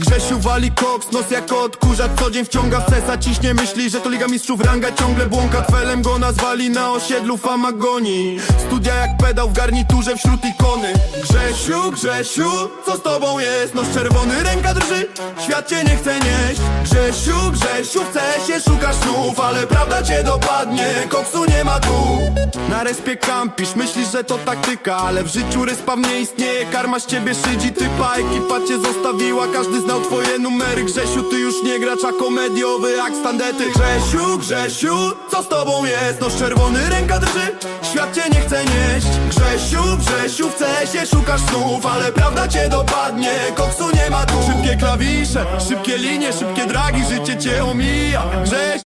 Grzesiu wali koks, nos jako odkurzacz Co dzień wciąga w sesa, ciśnie myśli, że to Liga Mistrzów Ranga ciągle błąka Twelem go nazwali na osiedlu famagoni. Studia jak pedał w garniturze wśród ikony. Grzesiu, Grzesiu, co z tobą jest? Nos czerwony, ręka drży, świat cię nie chce nieść Grzesiu, Grzesiu, chce się, szukasz snów Ale prawda cię dopadnie, koksu nie ma tu. Na respie kampisz, myślisz, że to taktyka Ale w życiu respa nie istnieje, karma z ciebie szydzi Typa ekipa cię zostawiła, każdy znał twoje numery. Grzesiu, ty już nie gracz, a komediowy jak standety. Grzesiu, Grzesiu, co z tobą jest? Noż czerwony, ręka drży, świat cię nie chce Grzesiu, Się, szukasz snów Ale prawda cię dopadnie, koksu nie ma tu. Szybkie klawisze, szybkie linie, szybkie dragi, życie cię omija. Grześ,